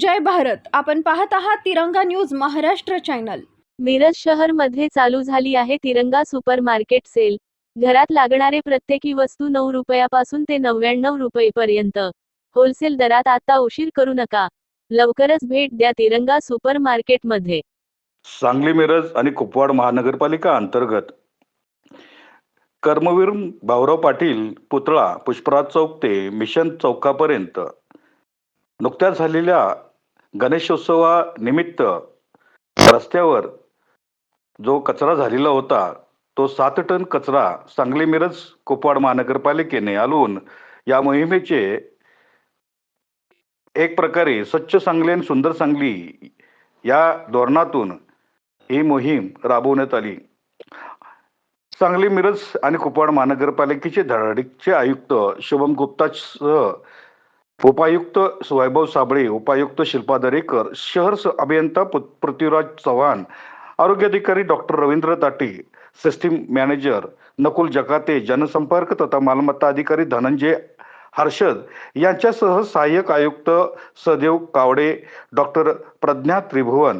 जय भारत. आपण पाहत आहात तिरंगा न्यूज महाराष्ट्र चॅनल. मिरज शहरमध्ये चालू झाली आहे तिरंगा सुपर मार्केट सेल. घरात लागणारे प्रत्येकी वस्तू नऊ रुपयापासून ते नव्याण्णव रुपयेपर्यंत. होलसेल दरात आता उशीर करू नका. लवकरच भेट द्या तिरंगा सुपर मार्केटमध्ये सांगली मिरज आणि कुपवाड महानगरपालिका अंतर्गत. कर्मवीर भाऊराव पाटील पुतळा पुष्पराज चौक ते मिशन चौकापर्यंत. नुकत्याच झालेल्या गणेशोत्सवानिमित्त रस्त्यावर जो कचरा झालेला होता तो सात टन कचरा सांगली मिरज कुपवाड महानगरपालिकेने आलून या मोहिमेचे एक प्रकारे स्वच्छ सांगली आणि सुंदर सांगली या धोरणातून ही मोहीम राबवण्यात आली. सांगली मिरज आणि कुपवाड महानगरपालिकेचे धडाडीचे आयुक्त शुभम गुप्तासह उपायुक्त वैभव साबळे उपायुक्त शिल्पा दरेकर शहर अभियंता पृथ्वीराज चव्हाण आरोग्य अधिकारी डॉक्टर रवींद्र ताटे सिस्टीम मॅनेजर नकुल जकाते जनसंपर्क तथा मालमत्ता अधिकारी धनंजय हर्षद यांच्यासह सहाय्यक आयुक्त सदेव कावडे डॉक्टर प्रज्ञा त्रिभुवन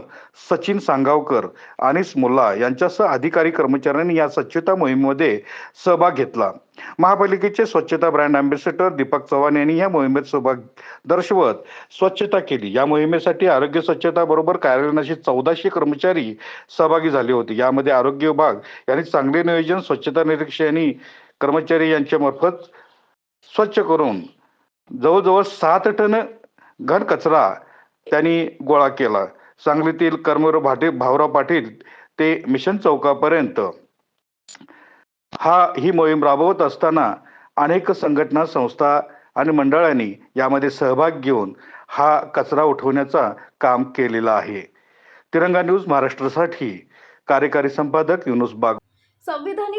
सचिन सांगावकर अनिस मुल्ला यांच्यासह अधिकारी कर्मचाऱ्यांनी या स्वच्छता मोहिमेमध्ये सहभाग घेतला. महापालिकेचे स्वच्छता ब्रँड अँबॅसेडर दीपक चव्हाण यांनी या मोहिमेत सहभाग दर्शवत स्वच्छता केली. या मोहिमेसाठी आरोग्य स्वच्छता बरोबर कार्यालयाशी चौदाशे कर्मचारी सहभागी झाले होते. यामध्ये आरोग्य विभाग यांनी चांगले नियोजन स्वच्छता निरीक्षक यांनी कर्मचारी यांच्यामार्फत स्वच्छ करून जवळजवळ सात टन घन कचरा त्यांनी गोळा केला. सांगलीतील कर्मवीर भाटे भाऊराव पाटील ते मिशन चौकापर्यंत. हा ही मोहीम राबवत असताना अनेक संघटना संस्था आणि मंडळांनी यामध्ये सहभाग घेऊन हा कचरा उठवण्याचा काम केलेला आहे. तिरंगा न्यूज महाराष्ट्रासाठी कार्यकारी संपादक युनुस बाग